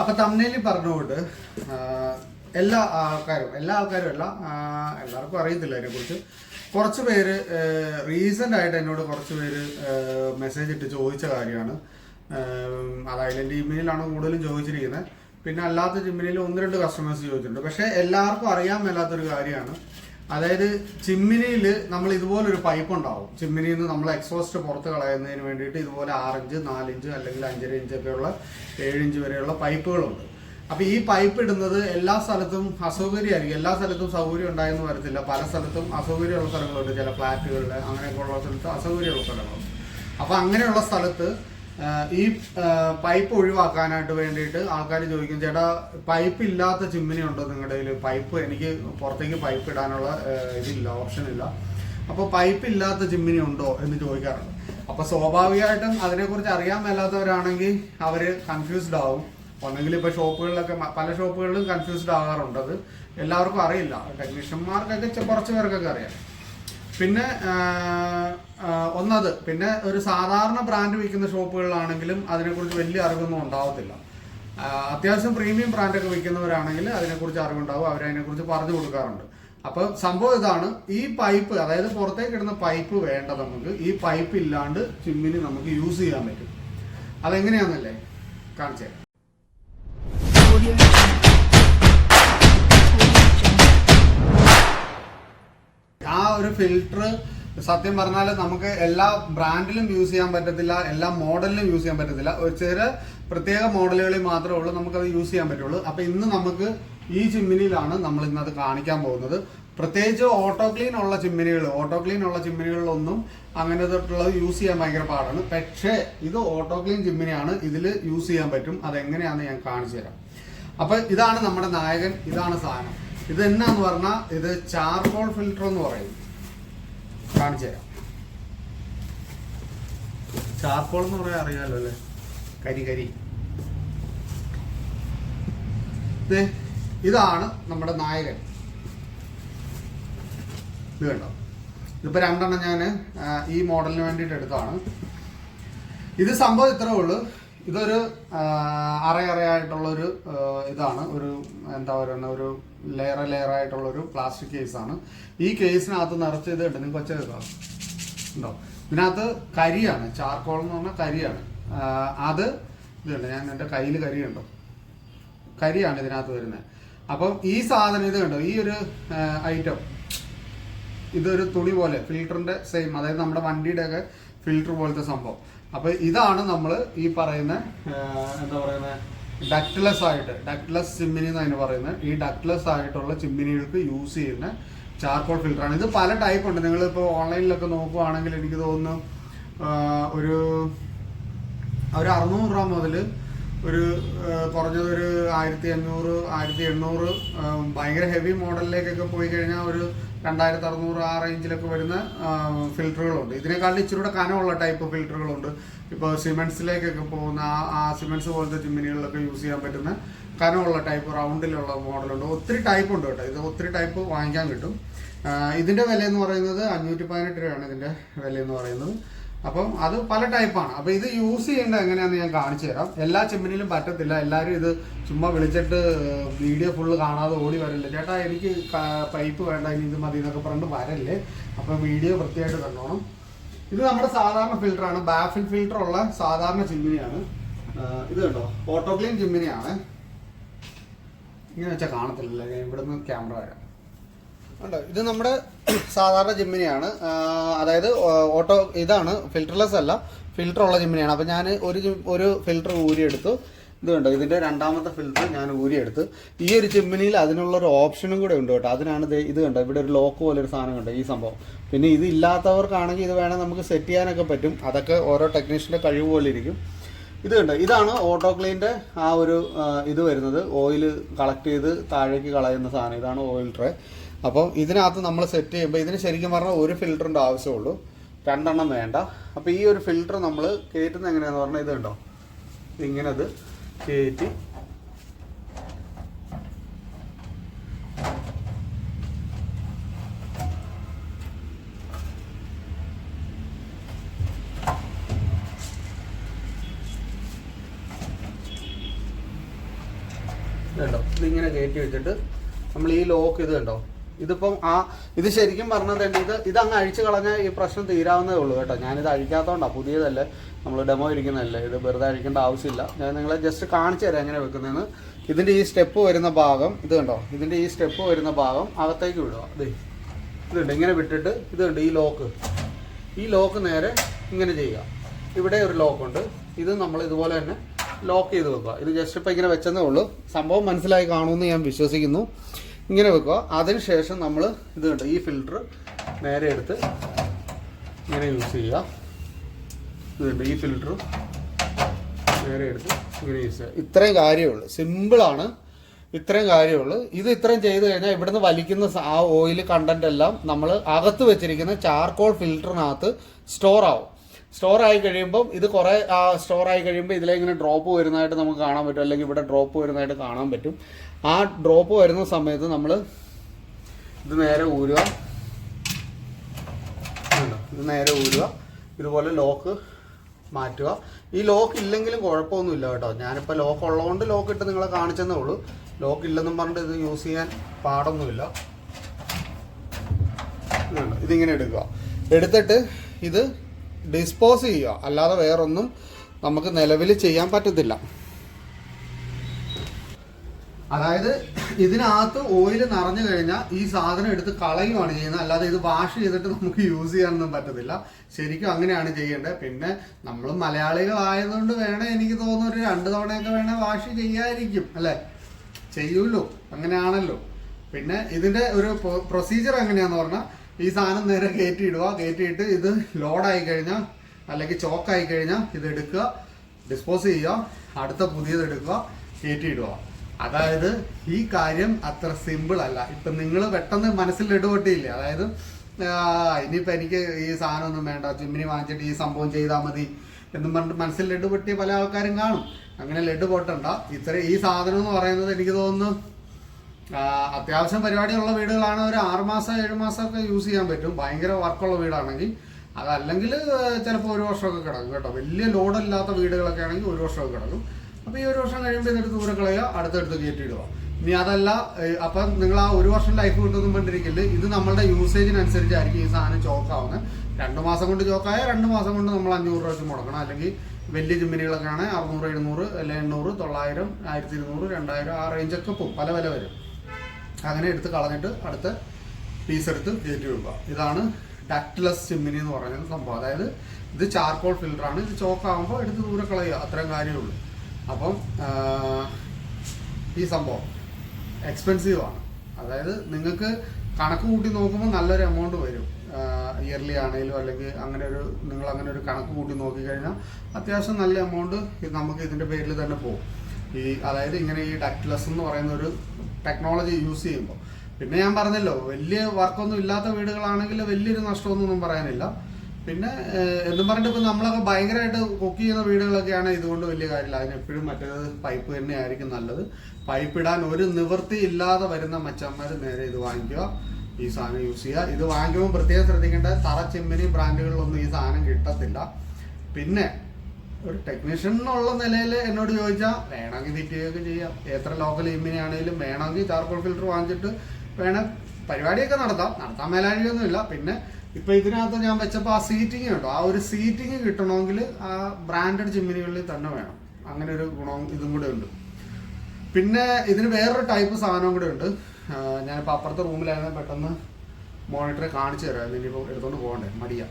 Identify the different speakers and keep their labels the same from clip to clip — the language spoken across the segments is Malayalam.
Speaker 1: അപ്പൊ തമ്മിൽ പറഞ്ഞുകൊണ്ട് എല്ലാ ആൾക്കാരും എല്ലാ ആൾക്കാരും അല്ല എല്ലാവർക്കും അറിയത്തില്ല അതിനെക്കുറിച്ച്. കുറച്ച് പേര് റീസെന്റ് ആയിട്ട് എന്നോട് കുറച്ച് പേര് മെസ്സേജ് ഇട്ട് ചോദിച്ച കാര്യമാണ്. അതായത് ഇമെയിലാണ് കൂടുതലും ചോദിച്ചിരിക്കുന്നത്. പിന്നെ അല്ലാത്ത ജിമ്മിനിൽ ഒന്ന് രണ്ട് കസ്റ്റമേഴ്സ് ചോദിച്ചിട്ടുണ്ട്. പക്ഷേ എല്ലാവർക്കും അറിയാൻ മേലാത്തൊരു കാര്യമാണ്. അതായത് ചിമ്മിനിയിൽ നമ്മൾ ഇതുപോലൊരു പൈപ്പ് ഉണ്ടാവും ചിമ്മിനിയിൽ നിന്ന് നമ്മൾ എക്സോസ്റ്റ് പുറത്ത് കളയുന്നതിന് വേണ്ടിയിട്ട് ഇതുപോലെ ആറിഞ്ച് നാലിഞ്ച് അല്ലെങ്കിൽ അഞ്ചര ഇഞ്ച് ഒക്കെയുള്ള ഏഴ് ഇഞ്ച് വരെയുള്ള പൈപ്പുകളുണ്ട്. അപ്പൊ ഈ പൈപ്പ് ഇടുന്നത് എല്ലാ സ്ഥലത്തും അസൗകര്യമായിരിക്കും. എല്ലാ സ്ഥലത്തും സൗകര്യം ഉണ്ടായെന്ന് വരത്തില്ല. പല സ്ഥലത്തും അസൗകര്യമുള്ള സ്ഥലങ്ങളുണ്ട്. ചില ഫ്ലാറ്റുകളിൽ അങ്ങനെയൊക്കെ ഉള്ള സ്ഥലത്ത് അസൗകര്യമുള്ള സ്ഥലങ്ങളുണ്ട്. അപ്പൊ അങ്ങനെയുള്ള സ്ഥലത്ത് ഈ പൈപ്പ് ഒഴിവാക്കാനായിട്ട് വേണ്ടിയിട്ട് ആൾക്കാർ ചോദിക്കും ചേട്ടാ പൈപ്പ് ഇല്ലാത്ത ചിമ്മിനി ഉണ്ടോ നിങ്ങളുടെ കയ്യിൽ പൈപ്പ് എനിക്ക് പുറത്തേക്ക് പൈപ്പ് ഇടാനുള്ള ഇതില്ല ഓപ്ഷൻ ഇല്ല. അപ്പോൾ പൈപ്പ് ഇല്ലാത്ത ചിമ്മിനി ഉണ്ടോ എന്ന് ചോദിക്കാറുണ്ട്. അപ്പോൾ സ്വാഭാവികമായിട്ടും അതിനെക്കുറിച്ച് അറിയാൻ മേലാത്തവരാണെങ്കിൽ അവർ കൺഫ്യൂസ്ഡ് ആവും. ഒന്നെങ്കിൽ ഇപ്പോൾ ഷോപ്പുകളിലൊക്കെ പല ഷോപ്പുകളിലും കൺഫ്യൂസ്ഡ് ആകാറുണ്ട്. അത് എല്ലാവർക്കും അറിയില്ല. ടെക്നീഷ്യന്മാർക്കൊക്കെ കുറച്ച് പേർക്കൊക്കെ അറിയാം. പിന്നെ ഒന്നത്. പിന്നെ ഒരു സാധാരണ ബ്രാൻഡ് വിൽക്കുന്ന ഷോപ്പുകളിലാണെങ്കിലും അതിനെക്കുറിച്ച് വലിയ അറിവൊന്നും ഉണ്ടാവത്തില്ല. അത്യാവശ്യം പ്രീമിയം ബ്രാൻഡൊക്കെ വിൽക്കുന്നവരാണെങ്കിൽ അതിനെക്കുറിച്ച് അറിവുണ്ടാവും അവരതിനെക്കുറിച്ച് പറഞ്ഞു കൊടുക്കാറുണ്ട്. അപ്പോൾ സംഭവം ഇതാണ് ഈ പൈപ്പ് അതായത് പുറത്തേക്ക് ഇടുന്ന പൈപ്പ് വേണ്ട നമുക്ക് ഈ പൈപ്പ് ഇല്ലാണ്ട് ചിമ്മിന് നമുക്ക് യൂസ് ചെയ്യാൻ പറ്റും. അതെങ്ങനെയാണെന്നല്ലേ കാണിച്ചു. ഒരു ഫിൽറ്റർ സത്യം പറഞ്ഞാൽ നമുക്ക് എല്ലാ ബ്രാൻഡിലും യൂസ് ചെയ്യാൻ പറ്റത്തില്ല എല്ലാ മോഡലിലും യൂസ് ചെയ്യാൻ പറ്റത്തില്ല. ഒരു ചെറിയ പ്രത്യേക മോഡലുകളിൽ മാത്രമേ ഉള്ളൂ നമുക്ക് അത് യൂസ് ചെയ്യാൻ പറ്റുള്ളൂ. അപ്പൊ ഇന്ന് നമുക്ക് ഈ ചിമ്മിനിയിലാണ് നമ്മൾ ഇന്നത് കാണിക്കാൻ പോകുന്നത്. പ്രത്യേകിച്ച് ഓട്ടോക്ലീൻ ഉള്ള ചിമ്മിനികൾ ഓട്ടോക്ലീൻ ഉള്ള ചിമ്മിനികളിലൊന്നും അങ്ങനെ തൊട്ടുള്ളത് യൂസ് ചെയ്യാൻ ഭയങ്കര പാടാണ്. പക്ഷേ ഇത് ഓട്ടോക്ലീൻ ചിമ്മിനിയാണ് ഇതിൽ യൂസ് ചെയ്യാൻ പറ്റും. അതെങ്ങനെയാണെന്ന് ഞാൻ കാണിച്ചു തരാം. അപ്പൊ ഇതാണ് നമ്മുടെ നായകൻ ഇതാണ് സാധനം. ഇത് എന്നാന്ന് പറഞ്ഞാൽ ഇത് ചാർക്കോൾ ഫിൽറ്റർ എന്ന് പറയും. കാണിച്ചു തരാം. ചാർക്കോൾ എന്ന് പറയാൻ അറിയാലോ അല്ലേ? കരി കരി. ഇതാണ് നമ്മുടെ നായകൻ. ഇത് കണ്ടോ? ഇതിപ്പോ രണ്ടെണ്ണം ഞാൻ ഈ മോഡലിന് വേണ്ടിയിട്ട് എടുത്തതാണ്. ഇത് സംഭവം ഇത്രേ ഉള്ളൂ. ഇതൊരു അറയറയായിട്ടുള്ളൊരു ഇതാണ്. ഒരു എന്താ പറയുന്ന ഒരു ലെയർ ആയിട്ടുള്ളൊരു പ്ലാസ്റ്റിക് കേസാണ് ഈ കേസിനകത്ത് നിറച്ച് ഇത് ഉണ്ട് നിങ്ങൾക്ക് ഒച്ച ഉണ്ടോ? ഇതിനകത്ത് കരിയാണ്. ചാർക്കോൾ എന്ന് പറഞ്ഞാൽ കരിയാണ്. അത് ഇതുണ്ട്. ഞാൻ എന്റെ കയ്യിൽ കരിയുണ്ടോ കരിയാണ് ഇതിനകത്ത് വരുന്നത്. അപ്പം ഈ സാധനം ഇത് കണ്ടോ? ഈ ഒരു ഐറ്റം ഇതൊരു തുണി പോലെ ഫിൽറ്ററിന്റെ സെയിം അതായത് നമ്മുടെ വണ്ടിയുടെയൊക്കെ ഫിൽറ്റർ പോലത്തെ സംഭവം. അപ്പൊ ഇതാണ് നമ്മൾ ഈ പറയുന്ന എന്താ പറയുന്ന ഡക്ട്ലെസ് ആയിട്ട് ഡക്ട്ലെസ് ചിമ്മിനി എന്ന് അതിന് പറയുന്നത്. ഈ ഡക്ട്ലെസ് ആയിട്ടുള്ള ചിമ്മിനികൾക്ക് യൂസ് ചെയ്യുന്ന ചാർക്കോൾ ഫിൽറ്ററാണ് ഇത് പല ടൈപ്പ് ഉണ്ട്. നിങ്ങൾ നിങ്ങളിപ്പോൾ ഓൺലൈനിലൊക്കെ നോക്കുവാണെങ്കിൽ എനിക്ക് തോന്നുന്നു ഒരു ഒരു അറുന്നൂറ് രൂപ മുതൽ ഒരു കുറഞ്ഞത് ഒരു ആയിരത്തി അഞ്ഞൂറ് ആയിരത്തി എണ്ണൂറ് ഭയങ്കര ഹെവി മോഡലിലേക്കൊക്കെ പോയി കഴിഞ്ഞാൽ ഒരു രണ്ടായിരത്തി അറുന്നൂറ് ആ റേഞ്ചിലൊക്കെ വരുന്ന ഫിൽറ്ററുകളുണ്ട് ഇതിനേക്കാളും ഇച്ചിരി കൂടെ കനമുള്ള ടൈപ്പ് ഫിൽറ്ററുകളുണ്ട് ഇപ്പോൾ സിമെന്റ്സിലേക്കൊക്കെ പോകുന്ന ആ സിമെൻസ് പോലത്തെ ചിമ്മിനികളിലൊക്കെ യൂസ് ചെയ്യാൻ പറ്റുന്ന കനമുള്ള ടൈപ്പ് റൗണ്ടിലുള്ള മോഡലുണ്ട്. ഒത്തിരി ടൈപ്പ് ഉണ്ട് കേട്ടോ. ഇത് ഒത്തിരി ടൈപ്പ് വാങ്ങിക്കാൻ കിട്ടും. ഇതിന്റെ വില എന്ന് പറയുന്നത് അഞ്ഞൂറ്റി പതിനെട്ട് രൂപയാണ് ഇതിന്റെ വില എന്ന് പറയുന്നത്. അപ്പം അത് പല ടൈപ്പാണ് അപ്പോൾ ഇത് യൂസ് ചെയ്യേണ്ടത് എങ്ങനെയാണെന്ന് ഞാൻ കാണിച്ചു തരാം. എല്ലാ ചിമ്മിനിലും പറ്റത്തില്ല. എല്ലാവരും ഇത് ചുമ്മാ വിളിച്ചിട്ട് വീഡിയോ ഫുള്ള് കാണാതെ ഓടി വരല്ലേ. ചേട്ടാ എനിക്ക് പൈപ്പ് വേണ്ട ഇനി ഇത് മതി എന്നൊക്കെ പറഞ്ഞു വരല്ലേ. അപ്പോൾ വീഡിയോ വൃത്തിയായിട്ട് കണ്ടോണം. ഇത് നമ്മുടെ സാധാരണ ഫിൽറ്ററാണ് ബാഫിൽ ഫിൽറ്റർ ഉള്ള സാധാരണ ചിമ്മിനിയാണ് ഇത് കണ്ടോ? ഓട്ടോ ക്ലീൻ ചിമ്മിനിയാണ് ഇങ്ങനെ വെച്ചാൽ കാണത്തില്ല ഞാൻ ഇവിടുന്ന് ക്യാമറ വരാം. ഉണ്ടോ? ഇത് നമ്മുടെ സാധാരണ ജിമ്മിനിയാണ്. അതായത് ഓട്ടോ ഇതാണ്. ഫിൽറ്റർലെസ് അല്ല ഫിൽറ്റർ ഉള്ള ജിമ്മിനിയാണ്. അപ്പോൾ ഞാൻ ഒരു ഒരു ഫിൽറ്റർ ഊരിയെടുത്തു. ഇത് കണ്ടോ ഇതിന്റെ രണ്ടാമത്തെ ഫിൽറ്റർ ഞാൻ ഊരിയെടുത്ത്. ഈ ഒരു ചിമ്മിനിയിൽ അതിനുള്ള ഒരു ഓപ്ഷനും കൂടെ ഉണ്ട് കേട്ടോ. അതിനാണ് ഇത് കണ്ടോ? ഇവിടെ ഒരു ലോക്ക് പോലെ ഒരു സാധനം കണ്ടോ? ഈ സംഭവം. പിന്നെ ഇത് ഇല്ലാത്തവർക്കാണെങ്കിൽ ഇത് വേണമെങ്കിൽ നമുക്ക് സെറ്റ് ചെയ്യാനൊക്കെ പറ്റും. അതൊക്കെ ഓരോ ടെക്നീഷ്യന്റെ കഴിവ് പോലെ ഇരിക്കും. ഇത് കണ്ടോ? ഇതാണ് ഓട്ടോ ക്ലീന്റെ ആ ഒരു ഇത് വരുന്നത്. ഓയിൽ കളക്ട് ചെയ്ത് താഴേക്ക് കളയുന്ന സാധനം. ഇതാണ് ഓയിൽ ട്രേ. അപ്പം ഇതിനകത്ത് നമ്മൾ സെറ്റ് ചെയ്യുമ്പോൾ ഇതിന് ശരിക്കും പറഞ്ഞാൽ ഒരു ഫിൽറ്ററിന്റെ ആവശ്യമുള്ളൂ. രണ്ടെണ്ണം വേണ്ട. അപ്പോൾ ഈ ഒരു ഫിൽറ്റർ നമ്മൾ കയറ്റുന്നത് എങ്ങനെയാണെന്ന് പറഞ്ഞാൽ ഇതുണ്ടോ ഇങ്ങനെ അത് കയറ്റി കണ്ടോ? ഇതിങ്ങനെ കയറ്റി വെച്ചിട്ട് നമ്മൾ ഈ ലോക്ക് ഇത് കണ്ടോ? ഇതിപ്പം ആ ഇത് ശരിക്കും പറഞ്ഞത് തന്നെ ഇത് അങ്ങ് അഴിച്ചു കളഞ്ഞാൽ ഈ പ്രശ്നം തീരാവുന്നതേ ഉള്ളൂ കേട്ടോ. ഞാനിത് അഴിക്കാത്തതുകൊണ്ടാണ് പുതിയതല്ലേ? നമ്മൾ ഡെമോ ഇരിക്കുന്നതല്ലേ? ഇത് വെറുതെ അഴിക്കേണ്ട ആവശ്യമില്ല. ഞാൻ നിങ്ങളെ ജസ്റ്റ് കാണിച്ചു തരാം എങ്ങനെ വെക്കുന്നതെന്ന്. ഇതിന്റെ ഈ സ്റ്റെപ്പ് വരുന്ന ഭാഗം ഇത് കണ്ടോ? ഇതിന്റെ ഈ സ്റ്റെപ്പ് വരുന്ന ഭാഗം അകത്തേക്ക് വിടുക ഇത് ഇതുണ്ട് ഇങ്ങനെ വിട്ടിട്ട് ഇതുണ്ട് ഈ ലോക്ക് ഈ ലോക്ക് നേരെ ഇങ്ങനെ ചെയ്യുക. ഇവിടെ ഒരു ലോക്ക് ഉണ്ട്. ഇത് നമ്മൾ ഇതുപോലെ തന്നെ ലോക്ക് ചെയ്ത് വെക്കുക. ഇത് ജസ്റ്റ് ഇപ്പം ഇങ്ങനെ വെച്ചതേ ഉള്ളൂ. സംഭവം മനസ്സിലായി കാണുമെന്ന് ഞാൻ വിശ്വസിക്കുന്നു. ഇങ്ങനെ വെക്കുക. അതിനുശേഷം നമ്മൾ ഇത് കണ്ടോ ഈ ഫിൽറ്റർ നേരെ എടുത്ത് ഇങ്ങനെ യൂസ് ചെയ്യുക. ഇതുണ്ട് ഈ ഫിൽറ്റർ നേരെ എടുത്ത് ഇങ്ങനെ യൂസ് ചെയ്യുക. ഇത്രയും കാര്യമുള്ളൂ. സിമ്പിളാണ് ഇത്രയും കാര്യമുള്ളൂ. ഇത് ഇത്രയും ചെയ്ത് കഴിഞ്ഞാൽ ഇവിടുന്ന് വലിക്കുന്ന ആ ഓയിൽ കണ്ടന്റ് എല്ലാം നമ്മൾ അകത്ത് വെച്ചിരിക്കുന്ന ചാർക്കോൾ ഫിൽറ്ററിനകത്ത് സ്റ്റോർ ആവും. സ്റ്റോർ ആയി കഴിയുമ്പം ഇത് കുറേ സ്റ്റോർ ആയി കഴിയുമ്പോൾ ഇതിലിങ്ങനെ ഡ്രോപ്പ് വരുന്നതായിട്ട് നമുക്ക് കാണാൻ പറ്റും. അല്ലെങ്കിൽ ഇവിടെ ഡ്രോപ്പ് വരുന്നതായിട്ട് കാണാൻ പറ്റും. ആ ഡ്രോപ്പ് വരുന്ന സമയത്ത് നമ്മൾ ഇത് നേരെ ഊരുക? ഇത് നേരെ ഊരുക. ഇതുപോലെ ലോക്ക് മാറ്റുക. ഈ ലോക്ക് ഇല്ലെങ്കിലും കുഴപ്പമൊന്നുമില്ല കേട്ടോ. ഞാനിപ്പോൾ ലോക്ക് ഉള്ളതുകൊണ്ട് ലോക്ക് ഇട്ട് നിങ്ങളെ കാണിച്ചെന്നേ ഉള്ളൂ. ലോക്ക് ഇല്ലെന്നും പറഞ്ഞിട്ട് ഇത് യൂസ് ചെയ്യാൻ പാടൊന്നുമില്ല. ഇതിങ്ങനെ എടുക്കുക. എടുത്തിട്ട് ഇത് ഡിസ്പോസ് ചെയ്യുക. അല്ലാതെ വേറൊന്നും നമുക്ക് നിലവിൽ ചെയ്യാൻ പറ്റത്തില്ല. അതായത് ഇതിനകത്ത് ഓയിൽ നിറഞ്ഞു കഴിഞ്ഞാൽ ഈ സാധനം എടുത്ത് കളയുകയാണ് ചെയ്യുന്നത്. അല്ലാതെ ഇത് വാഷ് ചെയ്തിട്ട് നമുക്ക് യൂസ് ചെയ്യാനൊന്നും പറ്റത്തില്ല. ശരിക്കും അങ്ങനെയാണ് ചെയ്യേണ്ടത്. പിന്നെ നമ്മൾ മലയാളികളായതുകൊണ്ട് വേണേ എനിക്ക് തോന്നുന്നു ഒരു രണ്ട് തവണയൊക്കെ വേണേ വാഷ് ചെയ്യാതിരിക്കും. അല്ലേ? ചെയ്യൂല്ലോ അങ്ങനെയാണല്ലോ. പിന്നെ ഇതിന്റെ ഒരു പ്രൊസീജിയർ എങ്ങനെയാന്ന് പറഞ്ഞാൽ ഈ സാധനം നേരെ കയറ്റിയിടുക. കയറ്റിയിട്ട് ഇത് ലോഡായി കഴിഞ്ഞാൽ അല്ലെങ്കിൽ ചോക്കായി കഴിഞ്ഞാൽ ഇത് എടുക്കുക. ഡിസ്പോസ് ചെയ്യുക. അടുത്ത പുതിയത് എടുക്കുക. കയറ്റിയിടുക. അതായത് ഈ കാര്യം അത്ര സിമ്പിൾ അല്ല. ഇപ്പൊ നിങ്ങൾ പെട്ടെന്ന് മനസ്സിൽ ഇടപെട്ടില്ലേ? അതായത് ആ, ഇനിയിപ്പോ എനിക്ക് ഈ സാധനം ഒന്നും വേണ്ട ചിമ്മിനി വാങ്ങിച്ചിട്ട് ഈ സംഭവം ചെയ്താൽ മതി എന്ന് പറഞ്ഞിട്ട് മനസ്സിൽ ലഡു പൊട്ടിയ പല ആൾക്കാരും കാണും. അങ്ങനെ ലഡു പൊട്ടണ്ട ഇത്ര ഈ സാധനം എന്ന് പറയുന്നത് എനിക്ക് തോന്നുന്നു അത്യാവശ്യം പരിപാടിയുള്ള വീടുകളാണ് ഒരു ആറുമാസം ഏഴ് മാസം ഒക്കെ യൂസ് ചെയ്യാൻ പറ്റും. ഭയങ്കര വർക്കുള്ള വീടാണെങ്കിൽ. അതല്ലെങ്കിൽ ചിലപ്പോൾ ഒരു വർഷമൊക്കെ കിടക്കും കേട്ടോ. വലിയ ലോഡല്ലാത്ത വീടുകളൊക്കെ ആണെങ്കിൽ ഒരു വർഷമൊക്കെ കിടക്കും. അപ്പോൾ ഈ ഒരു വർഷം കഴിയുമ്പോൾ ഇതെടുത്ത് ദൂരെ കളയുക അടുത്തടുത്ത് കയറ്റിയിടുക. ഇനി അതല്ല അപ്പം നിങ്ങൾ ആ ഒരു വർഷം ലൈഫ് കിട്ടുമെന്നും പറഞ്ഞിരിക്കില്ല ഇത് നമ്മളുടെ യൂസേജിനനുസരിച്ചായിരിക്കും ഈ സാധനം ചോക്കാവുന്നത് രണ്ട് മാസം കൊണ്ട് ചോക്കായ രണ്ട് മാസം കൊണ്ട് നമ്മൾ അഞ്ഞൂറ് രൂപ വെച്ച് മുടക്കണം. അല്ലെങ്കിൽ വലിയ ജിമ്മിനികളൊക്കെ ആണെങ്കിൽ അറുന്നൂറ് എഴുന്നൂറ് അല്ലെങ്കിൽ എണ്ണൂറ് തൊള്ളായിരം ആയിരത്തി ഇരുന്നൂറ് രണ്ടായിരം ആ റേഞ്ചൊക്കെ പോകും. പല പല വരും. അങ്ങനെ എടുത്ത് കളഞ്ഞിട്ട് അടുത്ത പീസ് എടുത്ത് കയറ്റി വെക്കുക ഇതാണ് ഡക്ട്ലെസ് ചിമ്മിനി എന്ന് പറയുന്ന സംഭവം. അതായത് ഇത് ചാർക്കോൾ ഫിൽറ്ററാണ് ഇത് ചോക്കാകുമ്പോൾ എടുത്ത് ദൂരെ കളയുക. അത്രയും കാര്യമുള്ളൂ അപ്പം ഈ സംഭവം എക്സ്പെൻസീവ് ആണ്. അതായത് നിങ്ങൾക്ക് കണക്ക് കൂട്ടി നോക്കുമ്പോൾ നല്ലൊരു എമൗണ്ട് വരും. ഇയർലി ആണെങ്കിലും അല്ലെങ്കിൽ അങ്ങനെ ഒരു നിങ്ങൾ അങ്ങനെ ഒരു കണക്ക് കൂട്ടി നോക്കിക്കഴിഞ്ഞാൽ അത്യാവശ്യം നല്ല എമൗണ്ട് നമുക്ക് ഇതിന്റെ പേരിൽ തന്നെ പോകും. ഈ അതായത് ഇങ്ങനെ ഈ ഡക്ട്ലെസ് എന്ന് പറയുന്ന ഒരു ടെക്നോളജി യൂസ് ചെയ്യുമ്പോൾ പിന്നെ ഞാൻ പറഞ്ഞല്ലോ വലിയ വർക്കൊന്നും ഇല്ലാത്ത വീടുകളാണെങ്കിൽ വലിയൊരു നഷ്ടമൊന്നും പറയാനില്ല. പിന്നെ എന്നും പറഞ്ഞിട്ട് ഇപ്പം നമ്മളൊക്കെ ഭയങ്കരമായിട്ട് കുക്ക് ചെയ്യുന്ന വീടുകളൊക്കെയാണ് ഇതുകൊണ്ട് വലിയ കാര്യമില്ല. അതിന് എപ്പോഴും മറ്റേത് പൈപ്പ് തന്നെയായിരിക്കും നല്ലത്. പൈപ്പ് ഇടാൻ ഒരു നിവൃത്തി ഇല്ലാതെ വരുന്ന മച്ചന്മാർ നേരെ ഇത് വാങ്ങിക്കുക ഈ സാധനം യൂസ് ചെയ്യുക. ഇത് വാങ്ങിക്കുമ്പോൾ പ്രത്യേകം ശ്രദ്ധിക്കേണ്ട തറ ചെമ്മിനി ബ്രാൻഡുകളിലൊന്നും ഈ സാധനം കിട്ടത്തില്ല. പിന്നെ ഒരു ടെക്നീഷ്യൻ എന്നുള്ള നിലയിൽ എന്നോട് ചോദിച്ചാൽ വേണമെങ്കിൽ തെറ്റുകയൊക്കെ ചെയ്യാം. എത്ര ലോക്കൽ ഇമ്മിനി ആണെങ്കിലും വേണമെങ്കിൽ ചാർക്കോൾ ഫിൽറ്റർ വാങ്ങിച്ചിട്ട് വേണം പരിപാടിയൊക്കെ നടത്താം. നടത്താൻ മേലാഴിയൊന്നുമില്ല പിന്നെ ഇപ്പൊ ഇതിനകത്ത് ഞാൻ വെച്ചപ്പോൾ ആ സീറ്റിംഗ് ഉണ്ടോ ആ ഒരു സീറ്റിംഗ് കിട്ടണമെങ്കിൽ ആ ബ്രാൻഡഡ് ചിമ്മിനികളിൽ തന്നെ വേണം. അങ്ങനെ ഒരു ഗുണവും ഇതും കൂടെ ഉണ്ട്. പിന്നെ ഇതിന് വേറൊരു ടൈപ്പ് സാധനം കൂടെ ഉണ്ട്. ഞാനിപ്പോൾ അപ്പുറത്തെ റൂമിലായിരുന്നു പെട്ടെന്ന് മോണിറ്റർ കാണിച്ചു തരാം. ഇനിയിപ്പോൾ എടുത്തോണ്ട് പോകണ്ടേ? മടിയാ.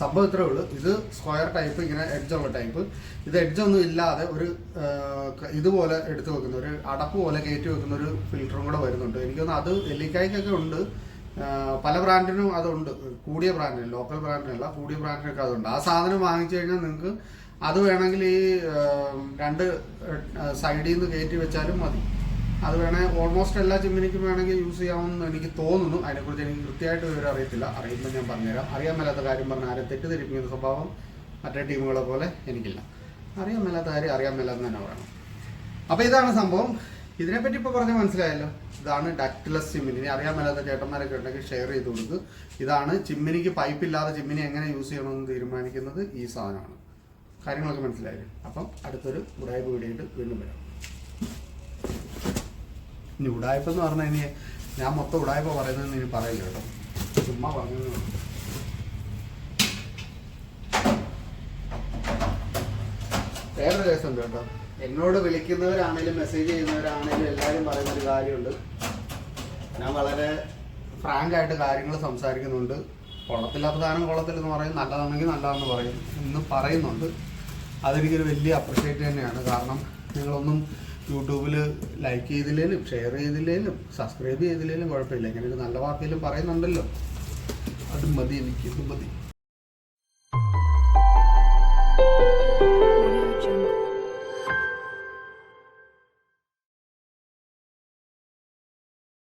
Speaker 1: സംഭവം ഇത്രേ ഉള്ളൂ? ഇത് സ്ക്വയർ ടൈപ്പ് ഇങ്ങനെ എഡ്ജുള്ള ടൈപ്പ് ഇത് എഡ്ജൊന്നും ഇല്ലാതെ ഒരു ഇതുപോലെ എടുത്തു വെക്കുന്ന. ഒരു അടപ്പ് പോലെ കയറ്റി വെക്കുന്ന ഒരു ഫിൽറ്ററും കൂടെ വരുന്നുണ്ട്. എനിക്കൊന്ന് അത് എല്ലിക്കായ്ക്കൊക്കെ ഉണ്ട്. പല ബ്രാൻഡിനും അതുണ്ട്. കൂടിയ ബ്രാൻഡിന് ലോക്കൽ ബ്രാൻഡിനല്ല കൂടിയ ബ്രാൻഡിനൊക്കെ അതുണ്ട്. ആ സാധനം വാങ്ങിച്ചു കഴിഞ്ഞാൽ നിങ്ങൾക്ക് അത് വേണമെങ്കിൽ ഈ രണ്ട് സൈഡിൽ നിന്ന് കയറ്റി വെച്ചാലും മതി. അത് വേണേ ഓൾമോസ്റ്റ് എല്ലാ ചിമ്മിനിക്കും വേണമെങ്കിൽ യൂസ് ചെയ്യാമെന്ന് എനിക്ക് തോന്നുന്നു. അതിനെക്കുറിച്ച് എനിക്ക് കൃത്യമായിട്ട് വിവരം അറിയത്തില്ല. അറിയുമ്പോൾ ഞാൻ പറഞ്ഞുതരാം. അറിയാൻ മേലാത്ത കാര്യം പറഞ്ഞാൽ ആരെ തെറ്റിദ്ധരിപ്പിക്കുന്ന സ്വഭാവം മറ്റേ ടീമുകളെ പോലെ എനിക്കില്ല. അറിയാൻ മേലാത്ത കാര്യം അറിയാൻ മേലാത്ത തന്നെ പറയണം. അപ്പോൾ ഇതാണ് സംഭവം. ഇതിനെപ്പറ്റി ഇപ്പോൾ പറഞ്ഞാൽ മനസ്സിലായല്ലോ. ഇതാണ് ഡക്ട്ലെസ് ചിമ്മിനി ഇനി അറിയാൻ മേലാത്ത ചേട്ടന്മാരൊക്കെ ഉണ്ടെങ്കിൽ ഷെയർ ചെയ്ത് കൊടുക്കുക ഇതാണ് ചിമ്മിനിക്ക് പൈപ്പ് ഇല്ലാതെ ചിമ്മിനി എങ്ങനെ യൂസ് ചെയ്യണമെന്ന് തീരുമാനിക്കുന്നത് ഈ സാധനമാണ്. കാര്യങ്ങളൊക്കെ മനസ്സിലായില്ലേ? അപ്പം അടുത്തൊരു ഉടായ്പ വീഡിയോ വീണ്ടും വരാം. ഇനി ഉടായ്പ എന്ന് പറഞ്ഞാൽ ഇനി ഞാൻ മൊത്തം ഉടായ്പ പറയുന്നത് ഇനി പറയില്ല കേട്ടോ. ചുമ്മാ പറഞ്ഞു വേറൊരു കേസുണ്ട് കേട്ടോ. എന്നോട് വിളിക്കുന്നവരാണേലും മെസ്സേജ് ചെയ്യുന്നവരാണേലും എല്ലാവരും പറയുന്ന ഒരു കാര്യമുണ്ട്. ഞാൻ വളരെ ഫ്രാങ്ക് ആയിട്ട് കാര്യങ്ങൾ സംസാരിക്കുന്നുണ്ട്. കൊള്ളത്തില്ലാത്ത സാധനം കൊള്ളത്തില്ലെന്ന് പറയും. നല്ലതാണെങ്കിൽ നല്ലതാണെന്ന് പറയും. എന്ന് പറയുന്നുണ്ട്. അതെനിക്കൊരു വലിയ അപ്രിഷ്യേറ്റ് തന്നെയാണ്. കാരണം നിങ്ങളൊന്നും യൂട്യൂബിൽ ലൈക്ക് ചെയ്തില്ലേലും ഷെയർ ചെയ്തില്ലേലും സബ്സ്ക്രൈബ് ചെയ്തില്ലേലും കുഴപ്പമില്ല. ഇങ്ങനെ ഒരു നല്ല വാർത്തയിലും പറയുന്നുണ്ടല്ലോ. അത് മതി എനിക്ക് ഇത് മതി.